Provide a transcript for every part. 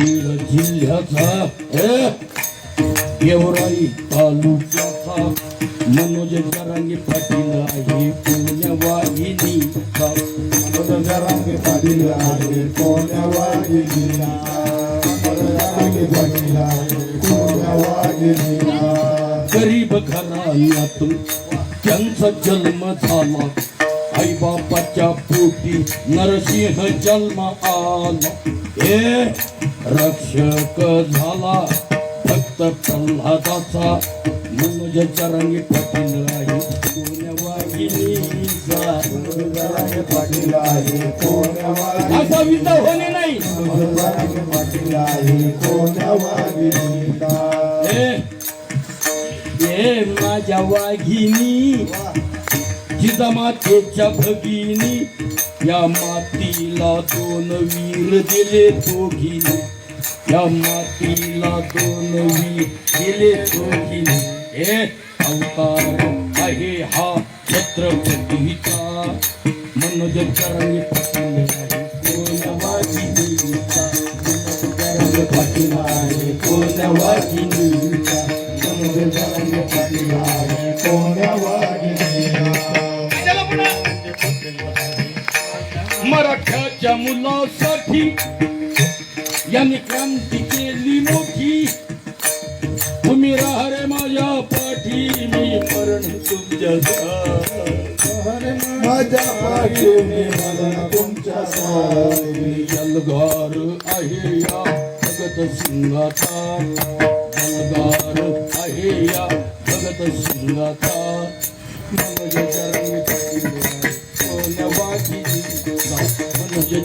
बीड जिल्ह्याचा गेवराई तालुक्याचा मनोज जरांगे पाटील आहे पुण्य वाहिनीचा. जरांगे पाटील आहे कोण्या वागिनीला जरांगे पाटील आहे कोण्या गरीब घराण्यातून त्यांचा जन्म झाला. आई बापाच्या पोटी नरसिंह जन्म आला. हे रक्षक झाला. भक्त प्रल्हादाचा मनोज जरांगे पाटील आहे असा विधा होणे नाही. माझ्या वाघिनी जिजामातेच्या भगिनी. या मातीला दोन वीर दिले दोघीनी. या मातीला दोन वीर दिले दोघीनी. हे अवतार आहे हा छत्रपतीचा. मनोज करणे पाटील आहे कोण वाघिनीचा जरांगे पाटील आहे कोण्या वागिनीला मराठ्याच्या मुलासाठी यांनी क्रांती केली मोठी. तुम्ही राहा रे माझ्या पाठी मी मरण तुमच्या माझ्या पाठीने मला तुमच्या जलगार आहे या भगत सिंगाचा जलगार आहे या भगत सिंगाचा मनोज चरणी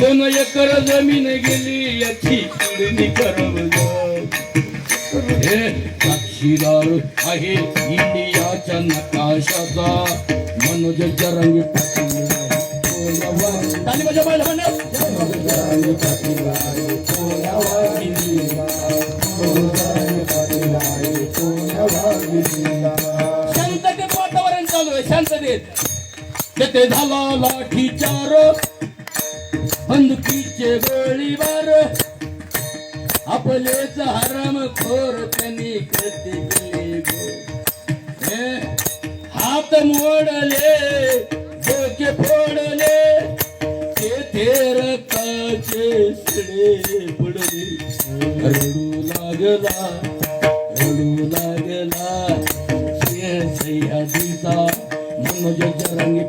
दोन एकर जमीन गेली याची पिढणी करवलं. हे साक्षीदार आहे इंडियाच्या नकाशाचा. मनोज जरंगी पाटील ताली माझ्या शांततेत वातावरण चालू आहे शांततेत. तेथे झाला लाठीचार बंदुकीचे गोळीबार आपलेच हराम खोर त्यांनी कृती केले गो. हे, हात मोडले डोके फोडले तेथे रक्ताचे सडे पडले रडू लागला रडू लागला सिंह सह्याद्रीचा मनोज जरांगी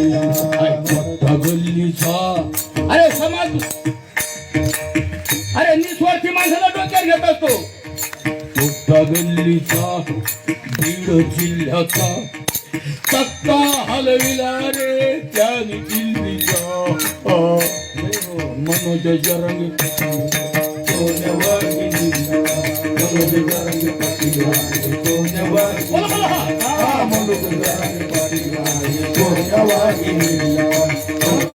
मोठा गल्लीचा अरे समाज अरे निस्वार्थी माणसाला डोक्यात घेत असतो मोठा गल्लीचा बीड जिल्ह्याचा तक्का हलविला रे त्याने दिल्लीचा मनोज जरंग बोला बोला हा. कोण्या वागिनीला